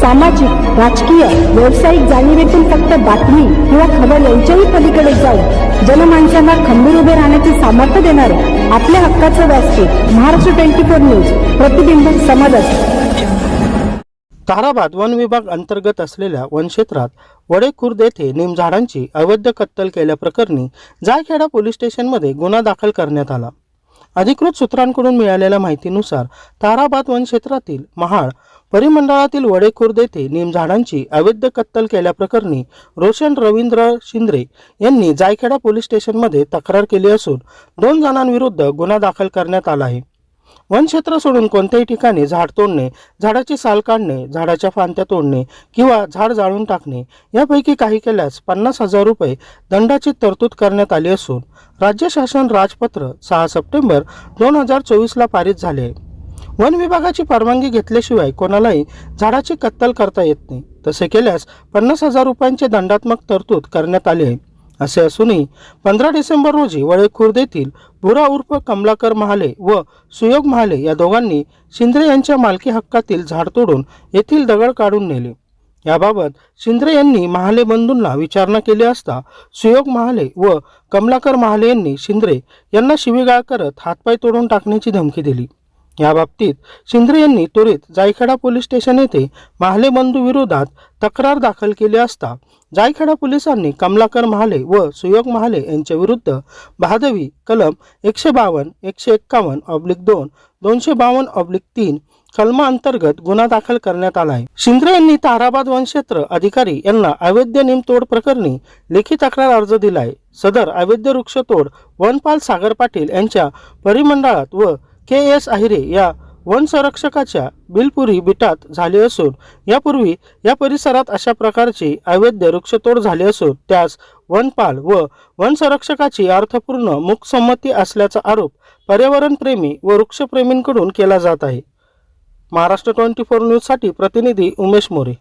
सामाजिक राजकीय व्यावसायिक जाणीवेतून फक्त बातमी किंवा खबर यांच्याही पलीकडे जाऊन जनमानसांना खंबीर उभे राहण्याचे सामर्थ्य देणारे आपल्या हक्काचं व्यासपीठ महाराष्ट्र ट्वेंटी फोर न्यूज प्रतिबिंब समाजात ताराबाद वन विभाग अंतर्गत असलेल्या वनक्षेत्रात वडेखुर्द येथे निमझाडांची अवैध कत्तल केल्याप्रकरणी जायखेडा पोलीस स्टेशनमध्ये गुन्हा दाखल करण्यात आला. अधिकृत सूत्रांकडून मिळालेल्या माहितीनुसार ताराबाद वनक्षेत्रातील महाळ परिमंडळातील वडेखुर्द येथे निमझाडांची अवैध कत्तल केल्याप्रकरणी रोशन रवींद्र शिंद्रे यांनी जायखेडा पोलीस स्टेशनमध्ये तक्रार केली असून दोन जणांविरुद्ध गुन्हा दाखल करण्यात आला आहे. वनक्षेत्र सोडून कोणत्याही ठिकाणी झाड तोडणे झाडाची साल काढणे झाडाच्या फांद्या तोडणे किंवा झाड जाळून टाकणे यापैकी काही केल्यास पन्नास हजार रुपये दंडाची तरतूद करण्यात आली असून राज्य शासन राजपत्र सहा सप्टेंबर दोन हजार चोवीसला पारित झाले आहे. वन विभागाची परवानगी घेतल्याशिवाय कोणालाही झाडाची कत्तल करता येत नाही. तसे केल्यास पन्नास हजार रुपयांचे दंडात्मक तरतूद करण्यात आली आहे. असे असूनही पंधरा डिसेंबर रोजी वळे खुर्द येथील भुरा उर्फ कमलाकर महाले व सुयोग महाले या दोघांनी शिंद्रे यांच्या मालकी हक्कातील झाड तोडून येथील दगड काढून नेले. याबाबत शिंद्रे यांनी महाले बंधूंना विचारणा केली असता सुयोग महाले व कमलाकर महाले यांनी शिंद्रे यांना शिवीगाळ करत हातपाय तोडून टाकण्याची धमकी दिली. याबाबतीत शिंद्रे यांनी त्वरित जायखेडा पोलीस स्टेशन येथे महाले बंधू विरोधात तक्रार दाखल केली असता जायखेडा पोलिसांनी कमलाकर महाले व सुयोग महाले यांच्या विरुद्ध कलम एकशे बावन्न एकशे एक्कावन्न ऑब्लिक दोन दोनशे बावन्न ऑब्लिक तीन कलमा अंतर्गत गुन्हा दाखल करण्यात आला आहे. शिंद्रे यांनी ताराबाद वनक्षेत्र अधिकारी यांना अवैध निमतोड प्रकरणी लेखी तक्रार अर्ज दिला आहे सदर अवैध वृक्षतोड वनपाल सागर पाटील यांच्या परिमंडळात व के एस आहिरे या वन संरक्षकाच्या बिलपुरी बिटात झाले असून यापूर्वी या परिसरात अशा प्रकारची अवैध वृक्षतोड झाली असून त्यास वनपाल व वन संरक्षकाची अर्थपूर्ण मुखसंमती असल्याचा आरोप पर्यावरणप्रेमी व वृक्षप्रेमींकडून केला जात आहे. महाराष्ट्र ट्वेंटी फोर न्यूजसाठी प्रतिनिधी उमेश मोरे.